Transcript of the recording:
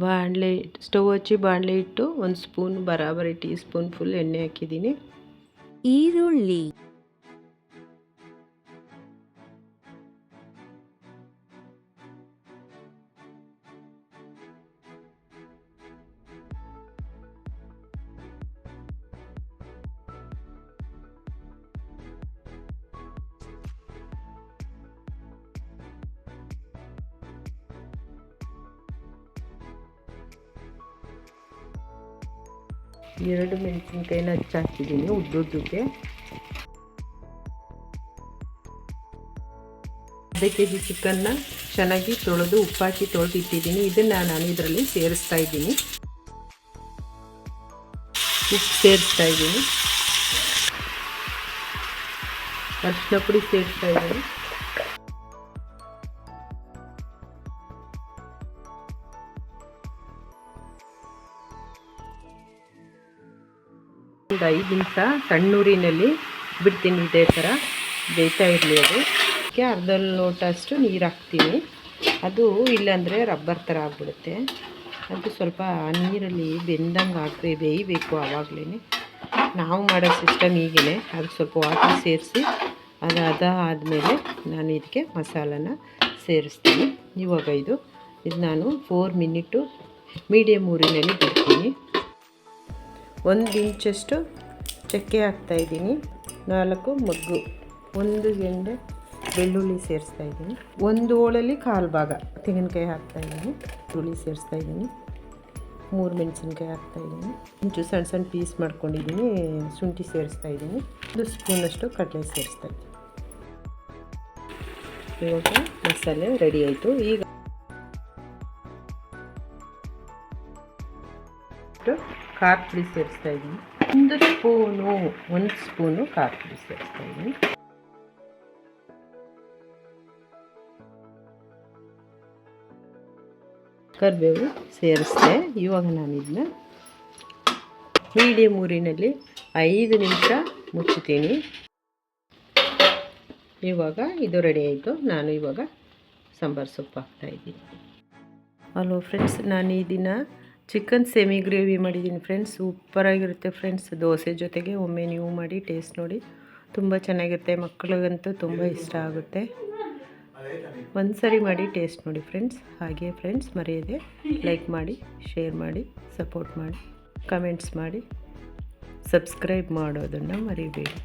ಬಾಣಲೆ stove ಹಚ್ಚಿ ಬಾಣಲೆ ಇಟ್ಟು ಒಂದು ಸ್ಪೂನ್ ಬರಾಬರಿ ಟೀ ಸ್ಪೂನ್ ಫುಲ್ ಎಣ್ಣೆ ಹಾಕಿದ್ದೀನಿ. ಈರುಳ್ಳಿ. ಎರಡು ಮೆಣಸಿನಕಾಯಿನ ಹಚ್ಚಾಕಿದ್ದೀನಿ ಉದ್ದುದ್ದಕ್ಕೆ. ಅರ್ಧ ಕೆ ಜಿ ಚಿಕನ್ನ ಚೆನ್ನಾಗಿ ತೊಳೆದು ಉಪ್ಪಾಕಿ ತೊಳೆದು ಇದನ್ನು ನಾನು ಇದರಲ್ಲಿ ಸೇರಿಸ್ತಾ ಇದ್ದೀನಿ. ಉಪ್ಪು ಸೇರಿಸ್ತಾ ಇದ್ದೀನಿ. ಅರಿಶಿನ ಪುಡಿ ಸೇರಿಸ್ತಾ ಇದ್ದೀನಿ. ಒಂದು ಐದು ನಿಮಿಷ ಸಣ್ಣೂರಿನಲ್ಲಿ ಬಿಡ್ತೀನಿ ಇದೇ ಥರ. ಬೇಯ್ತಾ ಇರಲಿ ಅದು. ಅದಕ್ಕೆ ಅರ್ಧ ಲೋಟ ಅಷ್ಟು ನೀರು ಹಾಕ್ತೀನಿ. ಅದು ಇಲ್ಲಾಂದರೆ ರಬ್ಬರ್ ಥರ ಆಗ್ಬಿಡುತ್ತೆ. ಅದು ಸ್ವಲ್ಪ ನೀರಲ್ಲಿ ಬೆಂದಂಗೆ ಹಾಕಿ ಬೇಯಬೇಕು ಆವಾಗಲೇ ನಾವು ಮಾಡೋ ಸಿಸ್ಟಮ್ ಹೀಗೇ ಅದಕ್ಕೆ ಸ್ವಲ್ಪ ವಾಟರ್ ಸೇರಿಸಿ, ಅದು ಅದ ಆದಮೇಲೆ ನಾನು ಇದಕ್ಕೆ ಮಸಾಲನ ಸೇರಿಸ್ತೀನಿ. ಇವಾಗ ಇದು ಇದು ನಾನು ಫೋರ್ ಮಿನಿಟು ಮೀಡಿಯಮ್ ಊರಿನಲ್ಲಿ ಬಿಡ್ತೀನಿ. ಒಂದು ಇಂಚಷ್ಟು ಚಕ್ಕೆ ಹಾಕ್ತಾಯಿದ್ದೀನಿ ನಾಲ್ಕು ಮಗ್ಗು. ಒಂದು ಗೆಂಡೆ ಬೆಳ್ಳುಳ್ಳಿ ಸೇರಿಸ್ತಾ ಇದ್ದೀನಿ. ಒಂದು ಹೋಳಲ್ಲಿ ಕಾಲು ಭಾಗ ತೆಂಗಿನಕಾಯಿ ಹಾಕ್ತಾಯಿದ್ದೀನಿ ಹುಳಿ ಸೇರಿಸ್ತಾ ಇದ್ದೀನಿ. ಮೂರು ಮೆಣಸಿನ್ಕಾಯಿ ಹಾಕ್ತಾಯಿದ್ದೀನಿ ಇಂಚು ಸಣ್ಣ ಸಣ್ಣ ಪೀಸ್ ಮಾಡ್ಕೊಂಡಿದ್ದೀನಿ. ಶುಂಠಿ ಸೇರಿಸ್ತಾ ಇದ್ದೀನಿ. ಒಂದು ಸ್ಪೂನಷ್ಟು ಕಡಲೆ ಸೇರಿಸ್ತಾ ಇದ್ದೀನಿ. ಇವಾಗ ಮಸಾಲೆ ರೆಡಿ ಆಯಿತು. ಈಗ ಖಾರ ಪುಡಿ ಸೇರಿಸ್ತಾ ಇದ್ದೀನಿ. ಒಂದು ಸ್ಪೂನು ಒಂದು ಸ್ಪೂನು ಖಾರ ಪುಡಿ ಸೇರಿಸ್ತಾ ಇದ್ದೀನಿ. ಕರಿಬೇವು ಸೇರಿಸ್ದೆ. ಇವಾಗ ನಾನು ಇದನ್ನ ಮೀಡಿಯಮ್ ಊರಿನಲ್ಲಿ ಐದು ನಿಮಿಷ ಮುಚ್ಚುತ್ತೀನಿ. ಇವಾಗ ಇದು ರೆಡಿ ಆಯಿತು. ನಾನು ಇವಾಗ ಸಾಂಬಾರು ಸೊಪ್ಪು ಹಾಕ್ತಾಯಿದ್ದೀನಿ ಹಲೋ ಫ್ರೆಂಡ್ಸ್ ನಾನು ಈ ದಿನ ಚಿಕನ್ ಸೆಮಿ ಗ್ರೇವಿ ಮಾಡಿದ್ದೀನಿ ಫ್ರೆಂಡ್ಸ್. ಸೂಪರಾಗಿರುತ್ತೆ ಫ್ರೆಂಡ್ಸ್. ದೋಸೆ ಜೊತೆಗೆ ಒಮ್ಮೆ ನೀವು ಮಾಡಿ ಟೇಸ್ಟ್ ನೋಡಿ. ತುಂಬ ಚೆನ್ನಾಗಿರುತ್ತೆ. ಮಕ್ಕಳಿಗಂತೂ ತುಂಬ ಇಷ್ಟ ಆಗುತ್ತೆ. ಒಂದು ಸರಿ ಮಾಡಿ ಟೇಸ್ಟ್ ನೋಡಿ ಫ್ರೆಂಡ್ಸ್. ಹಾಗೆ ಫ್ರೆಂಡ್ಸ್, ಮರೆಯದೆ ಲೈಕ್ ಮಾಡಿ ಶೇರ್ ಮಾಡಿ ಸಪೋರ್ಟ್ ಮಾಡಿ ಕಮೆಂಟ್ಸ್ ಮಾಡಿ ಸಬ್ಸ್ಕ್ರೈಬ್ ಮಾಡೋದನ್ನು ಮರಿಬೇಡಿ.